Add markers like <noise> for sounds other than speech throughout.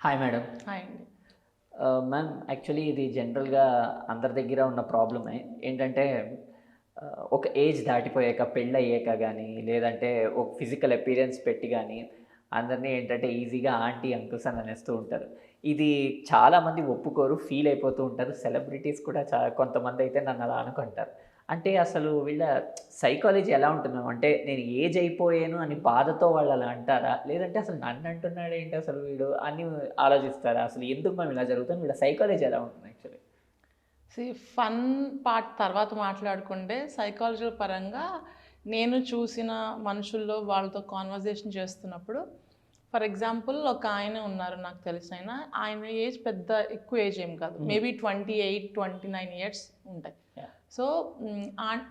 Hi madam hi అండి. Ma'am actually ఇది జనరల్గా అందరి దగ్గర ఉన్న ప్రాబ్లమే ఏంటంటే ఆ, ఒక ఏజ్ దాటిపోయాక పెళ్ళి అయ్యాక కానీ లేదంటే ఒక ఫిజికల్ అపీరెన్స్ పెట్టి కానీ అందరినీ ఏంటంటే ఈజీగా ఆంటీ అంకుల్స్ అని అనేస్తూ ఉంటారు. ఇది చాలామంది ఒప్పుకోరు ఫీల్ అయిపోతూ ఉంటారు. సెలబ్రిటీస్ కూడా చా కొంతమంది అయితే నన్ను అలా అనుకుంటారు. అంటే అసలు వీళ్ళ సైకాలజీ ఎలా ఉంటుంది? అంటే నేను ఏజ్ అయిపోయాను అని బాధతో వాళ్ళు అలా అంటారా? లేదంటే అసలు నన్ను అంటున్నాడు ఏంటి అసలు వీడు అని ఆలోచిస్తారా? అసలు ఎందుకు మేము ఇలా జరుగుతుంది? వీళ్ళ సైకాలజీ ఎలా ఉంటుంది యాక్చువల్లీ సి ఫన్ పార్ట్ తర్వాత మాట్లాడుకుంటే సైకాలజీ పరంగా నేను చూసిన మనుషుల్లో వాళ్ళతో కాన్వర్జేషన్ చేస్తున్నప్పుడు ఫర్ ఎగ్జాంపుల్ ఒక ఆయన ఉన్నారు నాకు తెలిసిన ఆయన ఆయన ఏజ్ పెద్ద ఎక్కువ ఏజ్ ఏం కాదు. Maybe twenty eight twenty nine years ఉంటాయి. సో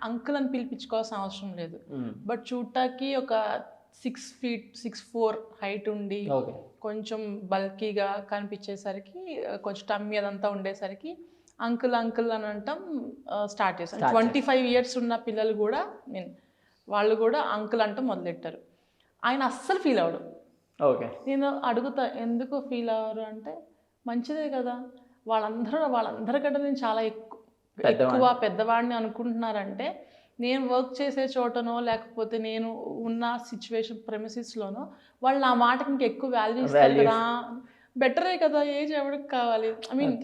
అంకుల్ అని పిలిపించుకోవాల్సిన అవసరం లేదు. బట్ చూడటానికి ఒక six feet six four height ఉండి కొంచెం బల్కీగా కనిపించేసరికి కొంచెం టమ్మీ అదంతా ఉండేసరికి అంకుల్ అంకుల్ అని అంటాం స్టార్ట్ చేశాను ట్వంటీ ఫైవ్ ఇయర్స్ ఉన్న పిల్లలు కూడా మీన్ వాళ్ళు కూడా అంకుల్ అంటాం మొదలెట్టారు. ఆయన అస్సలు ఫీల్ అవడు ఓకే. నేను అడుగుతా ఎందుకు ఫీల్ అవ్వరు? అంటే మంచిదే కదా. వాళ్ళందరూ వాళ్ళందరికంటే నేను చాలా ఎక్కువ. ఎక్కువ పెద్దవాడిని. అనుకుంటున్నారంటే నేను వర్క్ చేసే చోటనో లేకపోతే నేను ఉన్న సిచ్యువేషన్ ప్రెమిసిస్లోనో వాళ్ళు నా మాటకి ఇంకా ఎక్కువ వాల్యూ ఇస్తారు. కదా. బెటరే కదా ఏజ్ ఎవరికి కావాలి? I mean.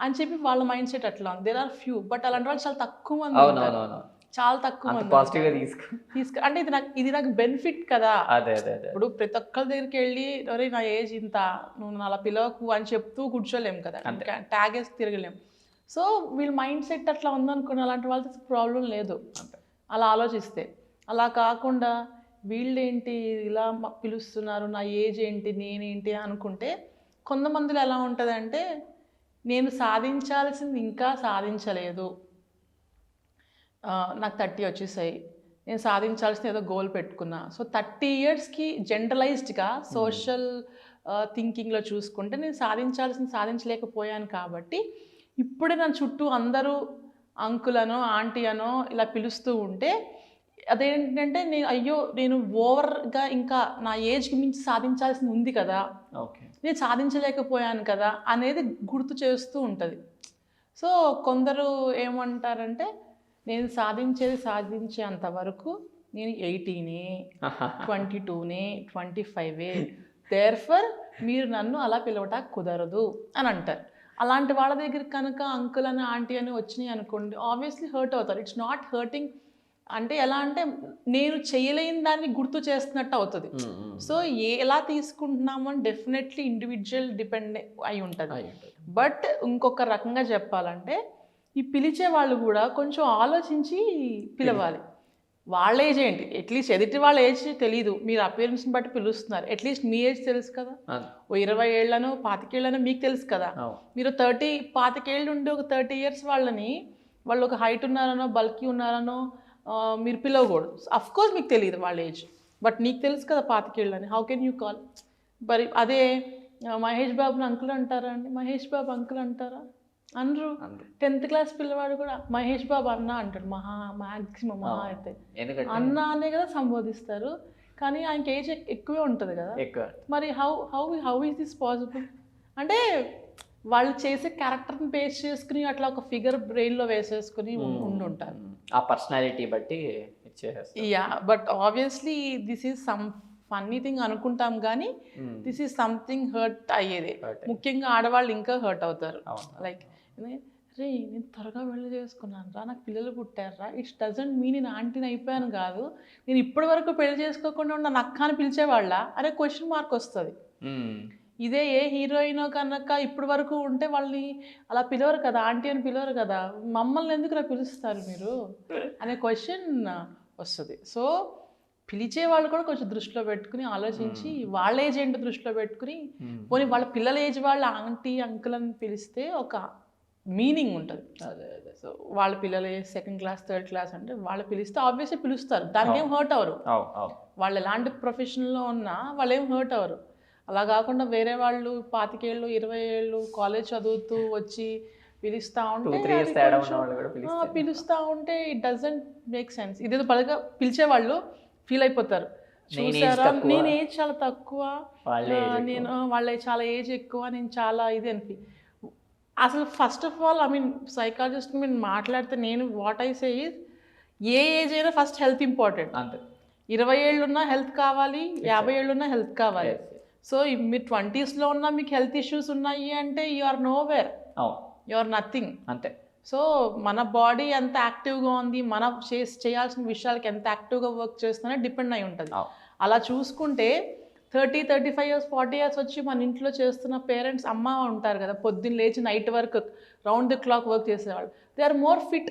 అని చెప్పి వాళ్ళ మైండ్ సెట్ అట్లా ఉంది. దేర్ ఆర్ ఫ్యూ బట్ అలాంటి వాళ్ళు చాలా తక్కువ మంది చాలా తక్కువ మంది. తీసుకు. అంటే ఇది నాకు ఇది నాకు బెనిఫిట్ కదా. ఇప్పుడు ప్రతి ఒక్కరి దగ్గరికి వెళ్ళి నా ఏజ్ ఇంత నువ్వు నా అలా పిలవకు అని చెప్తూ కూర్చోలేం కదా. అంతే. ట్యాగ్ వేసి తిరగలేం. సో వీళ్ళ మైండ్ సెట్ అట్లా ఉందనుకున్న అలాంటి వాళ్ళతో ప్రాబ్లం లేదు. అలా ఆలోచిస్తే. అలా కాకుండా వీళ్ళేంటి ఇలా పిలుస్తున్నారు నా ఏజ్ ఏంటి నేనేంటి అనుకుంటే కొంతమందిలో ఎలా ఉంటుందంటే నేను సాధించాల్సింది ఇంకా సాధించలేదు. నాకు థర్టీ వచ్చేసాయి. నేను సాధించాల్సిన ఏదో గోల్ పెట్టుకున్నా. సో థర్టీ ఇయర్స్కి జనరలైజ్డ్గా సోషల్ థింకింగ్లో చూసుకుంటే నేను సాధించాల్సింది సాధించలేకపోయాను కాబట్టి ఇప్పుడే నా చుట్టూ అందరూ అంకులనో ఆంటీ అనో ఇలా పిలుస్తూ ఉంటే అదేంటంటే నేను అయ్యో నేను ఓవర్గా ఇంకా నా ఏజ్కి మించి సాధించాల్సింది ఉంది కదా. నేను సాధించలేకపోయాను కదా అనేది గుర్తు చేస్తూ ఉంటుంది. సో కొందరు ఏమంటారంటే నేను సాధించేది సాధించేంత వరకు నేను ఎయిటీనే <laughs> ట్వంటీ టూనే ట్వంటీ ఫైవే. దేర్ఫర్ మీరు నన్ను అలా పిలవటా కుదరదు అని అంటారు. అలాంటి వాళ్ళ దగ్గర కనుక అంకుల్ అని ఆంటీ అని వచ్చినాయి అనుకోండి ఆబ్వియస్లీ హర్ట్ అవుతారు. ఇట్స్ నాట్ హర్టింగ్ అంటే ఎలా అంటే నేను చేయలేని దాన్ని గుర్తు చేస్తున్నట్టు అవుతుంది. సో ఎలా తీసుకుంటున్నామో అని డెఫినెట్లీ ఇండివిజువల్ డిపెండ్ అయి ఉంటుంది. బట్ ఇంకొక రకంగా చెప్పాలంటే ఈ పిలిచే వాళ్ళు కూడా కొంచెం ఆలోచించి పిలవాలి. వాళ్ళ ఏజ్ ఏంటి? అట్లీస్ట్ ఎదుటి వాళ్ళ ఏజ్ తెలియదు మీరు అపియరెన్స్ని బట్టి పిలుస్తున్నారు. అట్లీస్ట్ మీ ఏజ్ తెలుసు కదా? ఓ ఇరవై ఏళ్ళనో పాతికేళ్ళనో మీకు తెలుసు కదా? మీరు థర్టీ పాతికేళ్ళు ఉండి ఒక థర్టీ ఇయర్స్ వాళ్ళని వాళ్ళు ఒక హైట్ ఉన్నారనో బల్కీ ఉన్నారనో మీరు పిలవకూడదు. అఫ్ కోర్స్ మీకు తెలియదు వాళ్ళ ఏజ్. బట్ నీకు తెలుసు కదా పాతికేళ్ళని. హౌ కెన్ యూ కాల్ మరి అదే మహేష్ బాబుని అంకుల్ అంటారా అండి? మహేష్ బాబు అంకుల్ అంటారా? అనరు. టెన్త్ క్లాస్ పిల్లవాడు కూడా మహేష్ బాబు అన్న అంటాడు మహా మ్యాక్సిమం మహా అయితే. అన్న అనే కదా సంబోధిస్తారు. కానీ ఆయనకి ఏజ్ ఎక్కువే ఉంటుంది కదా. ఎక్కువ. మరి how how how is this possible? అంటే వాళ్ళు చేసే క్యారెక్టర్ని బేస్ చేసుకుని అట్లా ఒక ఫిగర్ బ్రెయిన్లో వేసేసుకుని ఉండుంటారు. ఆ పర్సనాలిటీ బట్టి yeah but obviously this is some funny thing అనుకుంటాం కానీ దిస్ ఈజ్ సంథింగ్ హర్ట్ అయ్యేదే. ముఖ్యంగా ఆడవాళ్ళు ఇంకా హర్ట్ అవుతారు. లైక్ రే నేను త్వరగా పెళ్ళి చేసుకున్నాను రా నాకు పిల్లలు పుట్టారా ఇట్స్ డజంట్ మీన్ నేను ఆంటీని అయిపోయాను కాదు. నేను ఇప్పటి వరకు పెళ్ళి చేసుకోకుండా ఉన్న నక్క అని పిలిచేవాళ్ళ? అనే క్వశ్చన్ మార్క్ వస్తుంది. మ్మ్. ఇదే ఏ హీరోయిన్ కనుక ఇప్పటి వరకు ఉంటే వాళ్ళని అలా పిలవరు కదా ఆంటీ అని పిలవరు కదా మమ్మల్ని ఎందుకు ఇలా పిలుస్తారు మీరు? అనే క్వశ్చన్ వస్తుంది. సో పిలిచే వాళ్ళు కూడా కొంచెం దృష్టిలో పెట్టుకుని ఆలోచించి వాళ్ళ ఏజ్ ఏంటో దృష్టిలో పెట్టుకుని. పోనీ వాళ్ళ పిల్లల ఏజ్ వాళ్ళ ఆంటీ అంకుల్ అని పిలిస్తే ఒక మీనింగ్ ఉంటుంది. అదే అదే. సో వాళ్ళ పిల్లలు సెకండ్ క్లాస్ థర్డ్ క్లాస్ అంటే వాళ్ళు పిలిస్తే ఆబ్వియస్లీ పిలుస్తారు. దానికి ఏం హర్ట్ అవరు అవు అవు. వాళ్ళు ఎలాంటి ప్రొఫెషన్లో ఉన్నా వాళ్ళు ఏం హర్ట్ అవ్వరు. అలా కాకుండా వేరే వాళ్ళు పాతికేళ్ళు ఇరవై ఏళ్ళు కాలేజ్ చదువుతూ వచ్చి పిలుస్తా ఉంటే పిలుస్తా. ఉంటే ఇట్ డజంట్ మేక్ సెన్స్ ఇదేదో పడగా పిలిచే వాళ్ళు ఫీల్ అయిపోతారు. నేను ఏజ్ చూసారా నేను ఏజ్ చాలా తక్కువ. నేను వాళ్ళ చాలా ఏజ్ ఎక్కువ. నేను చాలా ఇది అనిపి అసలు first of all I mean psychologist మీరు మాట్లాడితే నేను what I say is a age అయినా ఫస్ట్ హెల్త్ ఇంపార్టెంట్ అంతే. ఇరవై ఏళ్ళున్నా హెల్త్ కావాలి యాభై ఏళ్ళున్నా హెల్త్ కావాలి. సో మీరు ట్వంటీస్లో ఉన్నా మీకు హెల్త్ ఇష్యూస్ ఉన్నాయి అంటే you are nowhere you are nothing అంతే. సో మన బాడీ ఎంత యాక్టివ్గా ఉంది మనం చేసి చేయాల్సిన విషయాలకి ఎంత యాక్టివ్గా వర్క్ చేస్తుందనే డిపెండ్ అయి ఉంటుంది. అలా చూసుకుంటే thirty thirty five years forty years వచ్చి మన ఇంట్లో చేస్తున్న పేరెంట్స్ అమ్మ ఉంటారు కదా పొద్దున్న లేచి నైట్ వరకు రౌండ్ ది క్లాక్ వర్క్ చేసేవాళ్ళు. దే ఆర్ మోర్ ఫిట్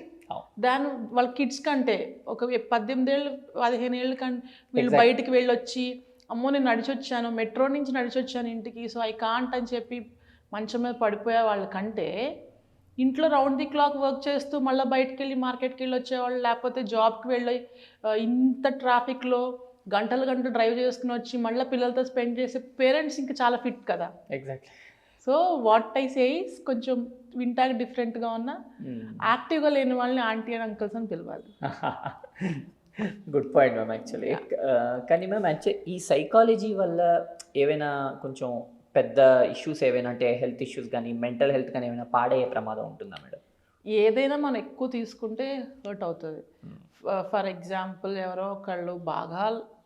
దాని వాళ్ళ కిడ్స్ కంటే. ఒక పద్దెనిమిది ఏళ్ళు పదిహేను ఏళ్ళు కంటే వీళ్ళు. బయటికి వెళ్ళొచ్చి అమ్మో నేను నడిచొచ్చాను మెట్రో నుంచి నడిచొచ్చాను ఇంటికి సో ఐ కాంట్ అని చెప్పి మంచం మీద పడిపోయే వాళ్ళకంటే ఇంట్లో రౌండ్ ది క్లాక్ వర్క్ చేస్తూ మళ్ళీ బయటికి వెళ్ళి మార్కెట్కి వెళ్ళి వచ్చేవాళ్ళు లేకపోతే జాబ్కి వెళ్ళి ఇంత ట్రాఫిక్లో గంటలు గంటలు డ్రైవ్ చేసుకుని వచ్చి మళ్ళీ పిల్లలతో స్పెండ్ చేసే పేరెంట్స్ ఇంకా చాలా ఫిట్ కదా. Exactly so what I says కొంచెం వింటాకి డిఫరెంట్గా ఉన్న యాక్టివ్గా లేని వాళ్ళని ఆంటీ అండ్ అంకుల్స్ అని పిలవాలి. గుడ్ పాయింట్ మ్యామ్ యాక్చువల్లీ కానీ మ్యామ్ యాక్చువల్లీ ఈ సైకాలజీ వల్ల ఏవైనా కొంచెం పెద్ద ఇష్యూస్ ఏవైనా అంటే హెల్త్ ఇష్యూస్ కానీ మెంటల్ హెల్త్ కానీ ఏమైనా పాడయ్యే ప్రమాదం ఉంటుందా మేడం? ఏదైనా మనం ఎక్కువ తీసుకుంటే హర్ట్ అవుతుంది. ఫర్ ఎగ్జాంపుల్ ఎవరో ఒకళ్ళు బాగా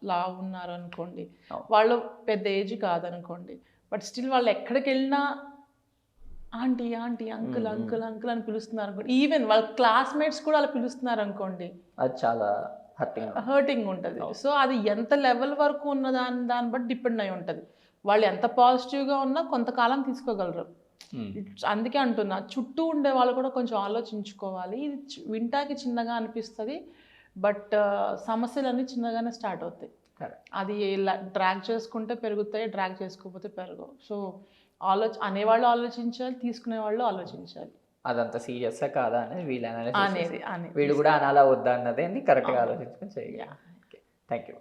లావు ఉన్నారు అనుకోండి. వాళ్ళు పెద్ద ఏజ్ కాదనుకోండి బట్ స్టిల్ వాళ్ళు ఎక్కడికి వెళ్ళినా aunty aunty uncle. Uncle uncle అని పిలుస్తున్నారు అనుకోండి ఈవెన్ వాళ్ళ క్లాస్మేట్స్ కూడా అలా పిలుస్తున్నారు అనుకోండి అది చాలా హర్టింగ్ హర్టింగ్ ఉంటుంది. సో అది ఎంత లెవెల్ వరకు ఉన్న దాని దాన్ని బట్టి డిపెండ్ అయి ఉంటుంది. వాళ్ళు ఎంత పాజిటివ్గా ఉన్నా కొంతకాలం తీసుకోగలరు. It's- అందుకే అంటున్నా చుట్టూ ఉండే వాళ్ళు కూడా కొంచెం ఆలోచించుకోవాలి. ఇది వింటాకి చిన్నగా అనిపిస్తుంది బట్ సమస్యలన్నీ చిన్నగానే స్టార్ట్ అవుతాయి. అది డ్రాగ్ చేసుకుంటే పెరుగుతాయి డ్రాగ్ చేసుకోకపోతే పెరగవు. సో ఆలోచ అనేవాళ్ళు ఆలోచించాలి తీసుకునే వాళ్ళు ఆలోచించాలి. అదంత సీరియస్గా కాదా అనేది వీళ్ళు అనేది వీళ్ళు కూడా అనాలా వద్దా అన్నది కరెక్ట్గా. ఆలోచించుకొని చేయాలి. Thank you